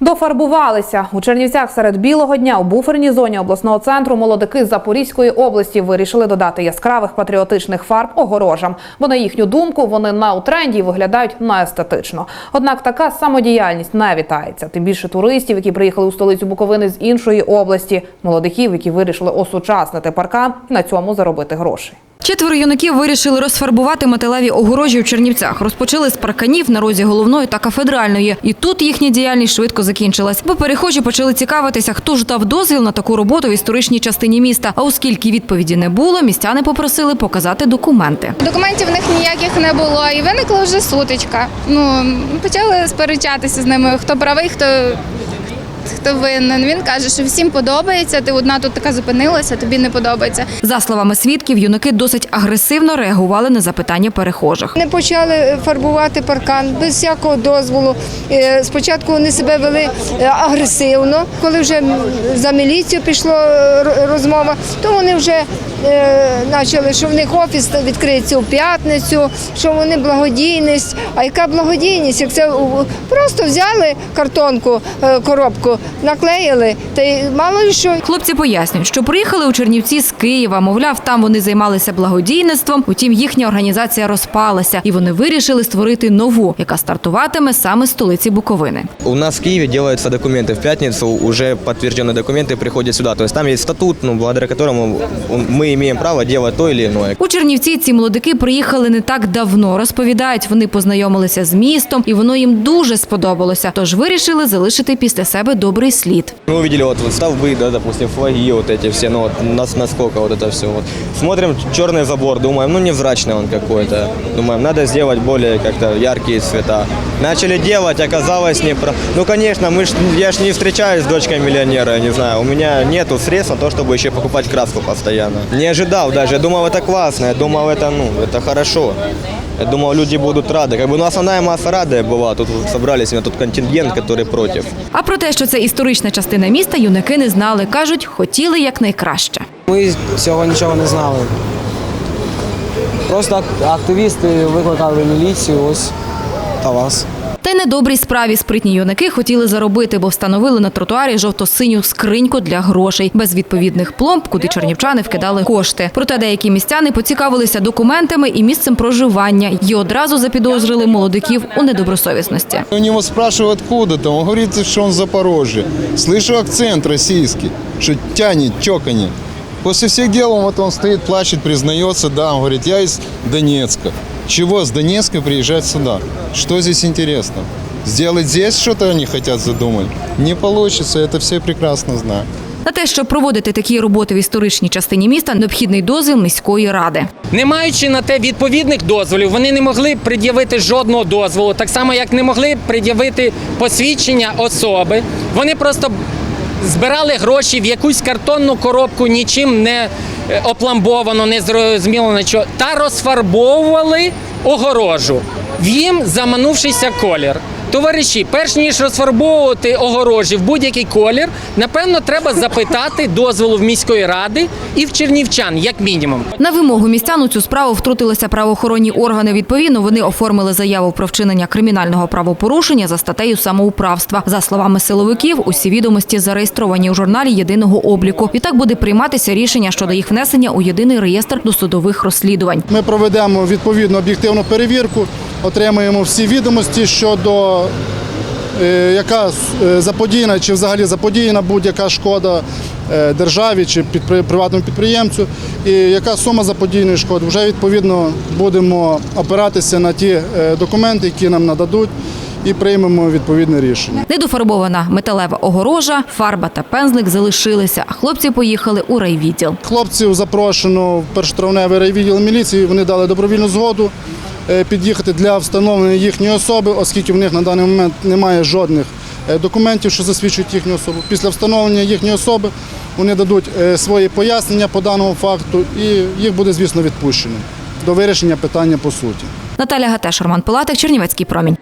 Дофарбувалися у Чернівцях серед білого дня у буферній зоні обласного центру молодики Запорізької області вирішили додати яскравих патріотичних фарб огорожам, бо на їхню думку вони на у тренді і виглядають неестетично. Однак така самодіяльність не вітається. Тим більше туристів, які приїхали у столицю Буковини з іншої області, молодиків, які вирішили осучаснити паркан на цьому заробити грошей. Четверо юнаків вирішили розфарбувати металеві огорожі у Чернівцях. Розпочали з парканів на розі головної та кафедральної. І тут їхня діяльність швидко закінчилась. Бо перехожі почали цікавитися, хто ж дав дозвіл на таку роботу в історичній частині міста. А оскільки відповіді не було, містяни попросили показати документи. Документів в них ніяких не було, і виникла вже сутичка. Ну почали сперечатися з ними, хто правий, хто. Хто винен? Він каже, що всім подобається. Ти одна тут така зупинилася, тобі не подобається. За словами свідків, юнаки досить агресивно реагували на запитання перехожих. Не почали фарбувати паркан без всякого дозволу. Е, Спочатку вони себе вели е, агресивно. Коли вже за міліцію пішла розмова, то вони вже е, почали, що в них офіс відкриється у п'ятницю, що вони благодійність. А яка благодійність? Як це у- просто взяли картонку, е, коробку, наклеїли, та й мало ли що. Хлопці пояснюють, що приїхали у Чернівці з Києва. Мовляв, там вони займалися благодійництвом. Утім, їхня організація розпалася, і вони вирішили створити нову, яка стартуватиме саме з столиці Буковини. У нас в Киеве делаются документы в пятницу, уже подтвержденные документы приходят сюда. То есть там есть статут, ну, благодаря которому мы имеем право делать то или иное. У Чернівці ці молодики приїхали не так давно. Розповідають, вони познайомилися з містом, і воно їм дуже сподобалося. Тож вирішили залишити після себе добрий слід. Мы увидели вот, вот столбы, да, допустим, флаги вот эти все, ну вот нас насколько вот это все. Вот. Смотрим черный забор, думаем, ну невзрачный он какой-то. Думаем, надо сделать более как-то яркие цвета. Начали делать, оказалось не про... Ну, конечно, мы ж, я ж не встречаюсь с дочкой миллионера, я не знаю. У меня нету средств на то, чтобы еще покупать краску постоянно. Не ожидал даже, я думал, это классно, я думал, это, ну, это хорошо. Я думал, люди будут рады. Как бы, ну, основная масса рада была. Тут вот собрались, у меня тут контингент, который против. А про те, що це історична частина міста, юнаки не знали. кажуть, хотіли якнайкраще. Ми цього нічого не знали. Просто ак- активісти викликали міліцію, ось та вас. Та й на справі спритні юнаки хотіли заробити, бо встановили на тротуарі жовто-синю скриньку для грошей без відповідних пломб, куди чернівчани вкидали кошти. Проте деякі містяни поцікавилися документами і місцем проживання і одразу запідозрили молодиків у недобросовісності. У него спрашивают, откуда там. Он говорит, что он с Запорожья. Слышу акцент российский, что тянет, чоканье. После всех дел он, вот он стоит, плачет, да, он говорит, я из Донецка. Чего с Донецка приезжать сюда? Что здесь интересно? Сделать здесь что-то они хотят задумать? Не получится, это все прекрасно знают. На те, щоб проводити такі роботи в історичній частині міста, необхідний дозвіл міської ради. Не маючи на те відповідних дозволів, вони не могли пред'явити жодного дозволу, так само як не могли пред'явити посвідчення особи. Вони просто збирали гроші в якусь картонну коробку, нічим не опламбовано, не зрозуміло нічого, та розфарбовували огорожу їм заманувшийся колір. Товариші, перш ніж розфарбовувати огорожі в будь-який колір, напевно, треба запитати дозволу в міської ради і в чернівчан, як мінімум. На вимогу містян у цю справу втрутилися правоохоронні органи. Відповідно, вони оформили заяву про вчинення кримінального правопорушення за статтею самоуправства. За словами силовиків, усі відомості зареєстровані у журналі єдиного обліку. І так буде прийматися рішення щодо їх внесення у єдиний реєстр досудових розслідувань. Ми проведемо відповідну об'єктивну перевірку, отримаємо всі відомості щодо е, яка е, заподіяна чи взагалі заподіяна будь-яка шкода е, державі чи приватному підприємцю, і яка сума заподіяної шкоди. Вже відповідно будемо опиратися на ті документи, які нам нададуть, і приймемо відповідне рішення. Недофарбована металева огорожа, фарба та пензлик залишилися, а хлопці поїхали у райвідділ. Хлопців запрошено в першотравневий райвідділ міліції. Вони дали добровільну згоду під'їхати для встановлення їхньої особи, оскільки в них на даний момент немає жодних е, документів, що засвідчують їхню особу. Після встановлення їхньої особи вони дадуть е, свої пояснення по даному факту, і їх буде, звісно, відпущено до вирішення питання по суті. Наталя Гатеш, Роман Пилатик, Чернівецький промінь.